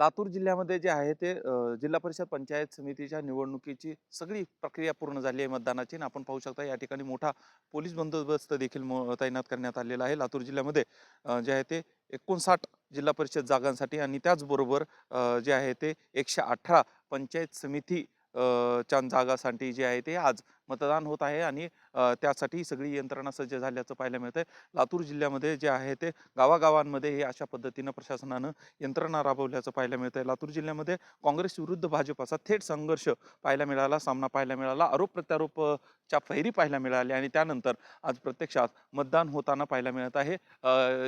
लातूर जिल्ह्यामध्ये जे आहे ते जिल्हा परिषद पंचायत समितीच्या निवडणुकीची सगळी प्रक्रिया पूर्ण झाली आहे मतदानाची आणि आपण पाहू शकता या ठिकाणी मोठा पोलीस बंदोबस्त देखील मो- तैनात करण्यात आलेला आहे. लातूर जिल्ह्यामध्ये जे आहे ते एकोणसाठ जिल्हा परिषद जागांसाठी आणि त्याचबरोबर जे आहे ते एकशे अठरा पंचायत समिती च्या जागासाठी जे आहे ते आज मतदान होत आहे आणि त्यासाठी सगळी यंत्रणा सज्ज झाल्याचं पाहायला मिळतंय. लातूर जिल्ह्यामध्ये जे आहे ते गावागावांमध्ये हे अशा पद्धतीनं प्रशासनानं यंत्रणा राबवल्याचं पाहायला मिळतंय. लातूर जिल्ह्यामध्ये काँग्रेस विरुद्ध भाजपाचा थेट संघर्ष पाहायला मिळाला सामना पाहायला मिळाला आरोप प्रत्यारोपच्या फैरी पाहायला मिळाली आणि त्यानंतर आज प्रत्यक्षात मतदान होताना पाहायला मिळत आहे.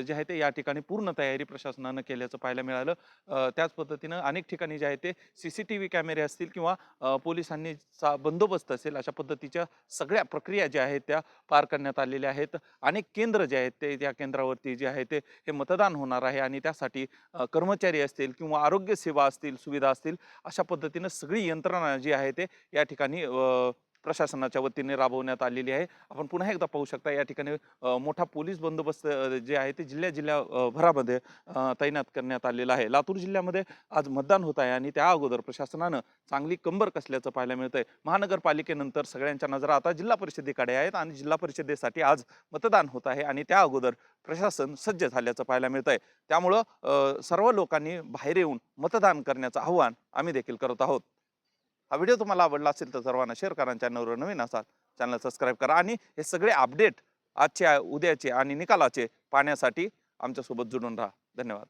जे आहे ते या ठिकाणी पूर्ण तयारी प्रशासनानं केल्याचं पाहायला मिळालं. त्याच पद्धतीनं अनेक ठिकाणी जे आहे ते सी सी टी व्ही कॅमेरे असतील किंवा पोलिसांनी बंदोबस्त असेल अशा पद्धतीच्या सगळ्या प्रक्रिया ज्या आहेत त्या पार करण्यात आलेल्या आहेत अनेक केंद्र जे आहेत ते त्या केंद्रावरती जे आहे ते हे मतदान होणार आहे आणि त्यासाठी कर्मचारी असतील किंवा आरोग्य सेवा असतील सुविधा असतील अशा पद्धतीनं सगळी यंत्रणा जी आहे ते या ठिकाणी प्रशासनाच्या वतीने राबवण्यात आलेली आहे. आपण पुन्हा एकदा पाहू शकता या ठिकाणी मोठा पोलीस बंदोबस्त जे आहे ते जिल्ह्या जिल्ह्या भरामध्ये तैनात करण्यात आलेला आहे. लातूर जिल्ह्यामध्ये आज मतदान होत आहे आणि त्या अगोदर प्रशासनानं चांगली कंबर कसल्याचं पाहायला मिळतंय. महानगरपालिकेनंतर सगळ्यांच्या नजरा आता जिल्हा परिषदेकडे आहेत आणि जिल्हा परिषदेसाठी आज मतदान होत आहे आणि त्या अगोदर प्रशासन सज्ज झाल्याचं पाहायला मिळत आहे त्यामुळं सर्व लोकांनी बाहेर येऊन मतदान करण्याचं आव्हान आम्ही देखील करत आहोत. हा व्हिडिओ तुम्हाला आवडला असेल तर सर्वांना शेअर करा चॅनलवर नवीन असाल चॅनल सबस्क्राईब करा आणि हे सगळे अपडेट आजचे उद्याचे आणि निकालाचे पाहण्यासाठी आमच्यासोबत जुळून राहा. धन्यवाद.